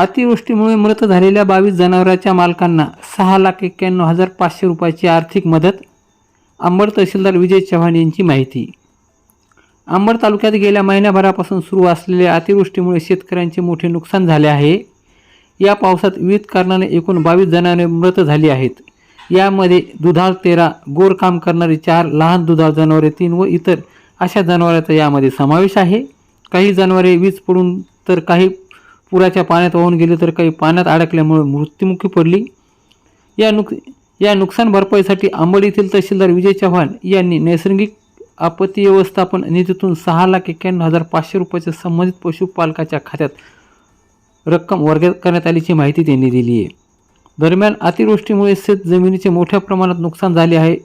अतिवृष्टीमुळे मृत झालेल्या बावीस जनावरांच्या मालकांना सहा लाख एक्क्याण्णव हजार पाचशे रुपयाची आर्थिक मदत अंबड तहसीलदार विजय चव्हाण यांची माहिती. अंबड तालुक्यात गेल्या महिन्याभरापासून सुरू असलेल्या अतिवृष्टीमुळे शेतकऱ्यांचे मोठे नुकसान झाले आहे. या पावसात विविध कारणाने एकूण बावीस जणांनी मृत झाली आहेत. यामध्ये दुधाळ तेरा गोर काम करणारी चार लहान दुधाळ जनावरे तीन व इतर अशा जनावरांचा यामध्ये समावेश आहे. काही जनावरे वीज पडून तर काही पुराच्या पाण्यात वाहून गेले तर काही पाण्यात अडकल्यामुळे मृत्युमुखी पडली. या नुक या नुकसान भरपाईसाठी आंबड येथील तहसीलदार विजय चव्हाण यांनी नैसर्गिक आपत्ती व्यवस्थापन निधीतून सहा लाख एक्क्याण्णव हजार पाचशे रुपयाचे संबंधित पशुपालकाच्या खात्यात रक्कम वर्ग करण्यात आल्याची माहिती त्यांनी दिली आहे. दरम्यान अतिवृष्टीमुळे शेत जमिनीचे मोठ्या प्रमाणात नुकसान झाले आहे.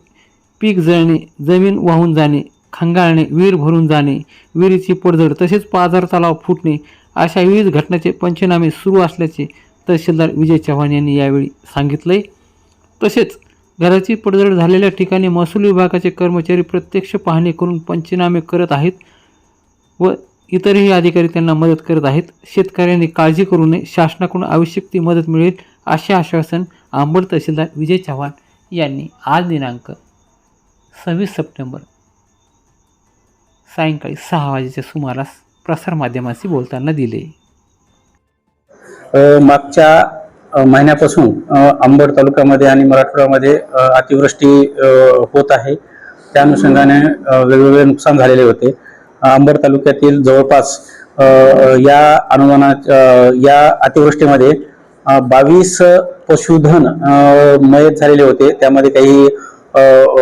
पीक जळणे जमीन वाहून जाणे खंगाळणे विहीर भरून जाणे विहिरीची पडझड तसेच पाझर तलाव फुटणे अशा विविध घटनाचे पंचनामे सुरू असल्याचे तहसीलदार विजय चव्हाण यांनी यावेळी सांगितले तसेच घराची पडझड झालेल्या ठिकाणी महसूल विभागाचे कर्मचारी प्रत्यक्ष पाहणी करून पंचनामे करत आहेत व इतरही अधिकारी त्यांना मदत करत आहेत. शेतकऱ्यांनी काळजी करू नये शासनाकडून आवश्यक ती मदत मिळेल असे आश्वासन आंबड तहसीलदार विजय चव्हाण यांनी आज दिनांक सव्वीस सप्टेंबर सायंकाळी सहा वाजेच्या सुमारास प्रसारमाध्यमांशी बोलताना दिले. मागच्या महिन्यापासून आंबड अंबड तालुक्यामध्ये आणि मराठवाड्यामध्ये अतिवृष्टी होत आहे. त्या अनुषंगाने वेगवेगळे नुकसान झालेले होते. आंबड अंबड तालुक्यातील जवळपास या अनुमाना या अतिवृष्टीमध्ये बावीस पशुधन मयत झालेले होते. त्यामध्ये काही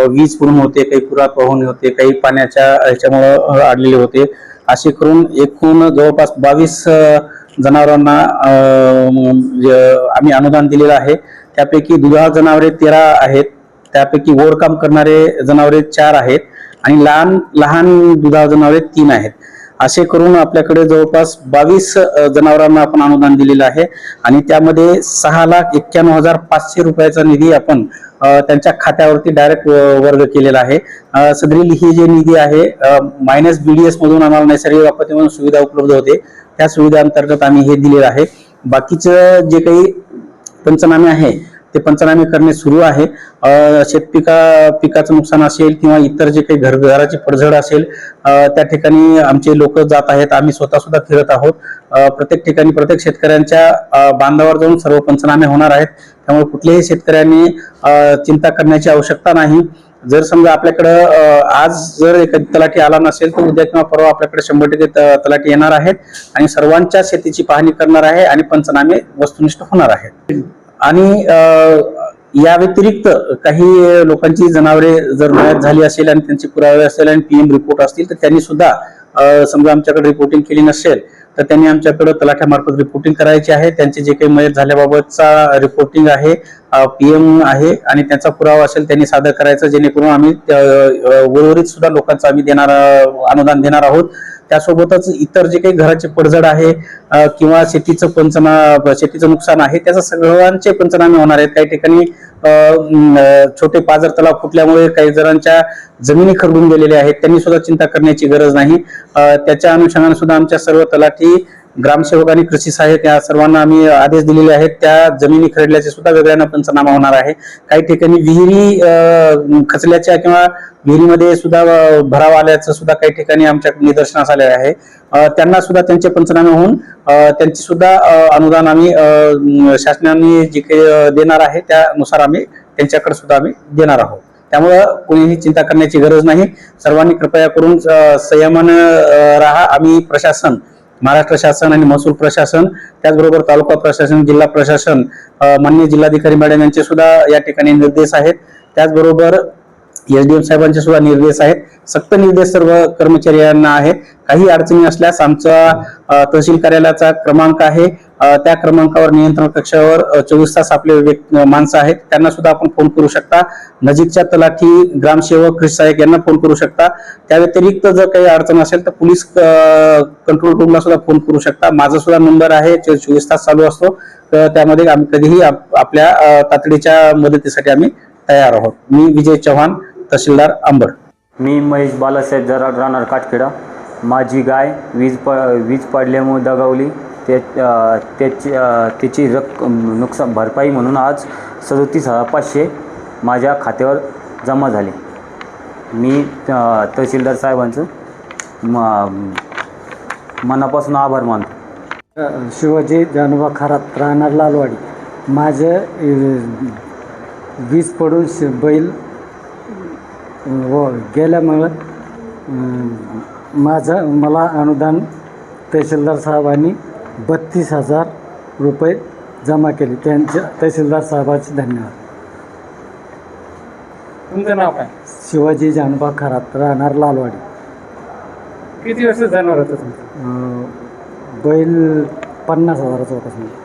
वीज पुरून होते काही पुरात वाहून होते काही पाण्याच्या ह्याच्यामुळं अ, अडलेले होते. असे करून एकूण जवळपास बावीस जनावरांना म्हणजे आम्ही अनुदान दिलेलं आहे. त्यापैकी दुधाळ जनावरे तेरा आहेत. त्यापैकी ओढकाम करणारे जनावरे चार आहेत. आणि लहान लहान दुधाळ जनावरे तीन आहेत. असे करून आपल्याकडे जवळपास बावीस जनावरांना आपण अनुदान दिलेलं आहे. आणि त्यामध्ये सहा लाख एक्क्याण्णव हजार पाचशे रुपयाचा निधी आपण त्यांच्या खात्यावरती डायरेक्ट वर्ग केलेला आहे. सदरील ही जी निधी आहे मायनस बीडीएस मधून आम्हाला नैसर्गिक आपत्तीमधून सुविधा उपलब्ध होते. त्या सुविधा अंतर्गत आम्ही हे दिलेलं आहे. बाकीचं जे काही पंचनामे आहे ते पंचनामे करणे सुरू आहे. शेतपिका पिकाचं नुकसान असेल किंवा इतर जे काही घर घराची पडझड असेल त्या ठिकाणी आमचे लोक जात आहेत. आम्ही स्वतः सुद्धा फिरत आहोत. प्रत्येक ठिकाणी प्रत्येक शेतकऱ्यांच्या बांधावर जाऊन सर्व पंचनामे होणार आहेत. त्यामुळे कुठल्याही शेतकऱ्यांनी चिंता करण्याची आवश्यकता नाही. जर समजा आपल्याकडं आज जर एक तलाठी आला नसेल तर उद्या किंवा परवा आपल्याकडे शंभर टक्के त- तलाठी येणार आहेत. आणि सर्वांच्या शेतीची पाहणी करणार आहे आणि पंचनामे वस्तुनिष्ठ होणार आहेत. आणि या व्यतिरिक्त काही लोकांची जनावरे जर मयात झाली असेल आणि त्यांचे पुरावे असेल आणि पीएम रिपोर्ट असतील तर त्यांनी सुद्धा समजा आमच्याकडे रिपोर्टिंग केली नसेल तर त्यांनी आमच्याकडे तलाठ्यामार्फत रिपोर्टिंग करायची आहे. त्यांचे जे काही मयत झाल्याबाबतचा रिपोर्टिंग आहे पीएम आहे आणि त्यांचा पुरावा असेल त्यांनी सादर करायचा जेणेकरून आम्ही उर्वरित सुद्धा लोकांचं आम्ही देणार अनुदान देणार आहोत. त्यासोबतच इतर जे काही घराचे पडझड आहे किंवा शेतीचं पंचना शेतीचं नुकसान आहे त्याचा सर्वांचे पंचनामे होणार आहेत. काही ठिकाणी छोटे पाझर तलाव फुटल्यामुळे काही जणांच्या जमिनी खरडून गेलेल्या आहेत. त्यांनी सुद्धा चिंता करण्याची गरज नाही. त्याच्या अनुषंगाने सुद्धा आमच्या सर्व तलाठी ग्रामसेवक आणि कृषी सहाय्यक या सर्वांना आम्ही आदेश दिलेले आहेत. त्या जमिनी खरेदल्याचे सुद्धा वेगळ्यानं पंचनामा होणार आहे. काही ठिकाणी विहिरी खचल्याच्या किंवा विहिरीमध्ये सुद्धा भराव आल्याचं सुद्धा काही ठिकाणी आमच्या निदर्शनास आले आहे. त्यांना सुद्धा त्यांचे पंचनामे होऊन त्यांची सुद्धा अनुदान आम्ही शासनाने जे काही देणार आहे त्यानुसार आम्ही त्यांच्याकडे सुद्धा आम्ही देणार आहोत. त्यामुळं कोणीही चिंता करण्याची गरज नाही. सर्वांनी कृपया करून अ, संयमानं राहा. आम्ही प्रशासन महाराष्ट्र शासन आणि महसूल प्रशासन त्याचबरोबर तालुका प्रशासन जिल्हा प्रशासन माननीय जिल्हाधिकारी मॅडम यांचे सुद्धा या ठिकाणी निर्देश आहेत. त्याचबरोबर एसडीएम साहेबांचे सुद्धा निर्देश आहेत. सक्त निर्देश सर्व कर्मचाऱ्यांना आहेत. काही अडचणी असल्यास आमचा तहसील कार्यालयाचा क्रमांक आहे. त्या क्रमांकावर नियंत्रण कक्षावर चोवीस तास आपले माणसं आहेत. त्यांना सुद्धा आपण फोन करू शकता. नजीकच्या तलाठी ग्रामसेवक कृषी सहाय्यक यांना फोन करू शकता. त्या व्यतिरिक्त जर काही अडचण असेल तर पोलीस कंट्रोल रूमला सुद्धा फोन करू शकता. माझा सुद्धा नंबर आहे. चोवीस तास चालू असतो. तर त्यामध्ये आम्ही कधीही आप- आपल्या तातडीच्या मदतीसाठी आम्ही तयार आहोत. मी विजय चव्हाण तहसीलदार अंबड. मी महेश बालासाहेब जराड राहणार काटखेडा. माझी गाय वीज प वीज पडल्यामुळे दगावली. त्या त्याची त्याची रक्कम नुकसान भरपाई म्हणून आज सदोतीस हजार पाचशे माझ्या खात्यावर जमा झाले. मी तहसीलदार साहेबांचं म मनापासून आभार मानतो. शिवाजी जानोबा खरात राहणार लालवाडी. माझं वीज पडून श बैल व गेल्यामुळं अ, माझं मला अनुदान तहसीलदार साहेबांनी बत्तीस हजार रुपये जमा केले. त्यांच्या तहसीलदार साहेबांचे धन्यवाद. तुमचं नाव काय? शिवाजी जानोबा खरात राहणार लालवाडी. किती वर्ष जाणार होतं तुमचं? बैल पन्नास हजाराचा होता समजा.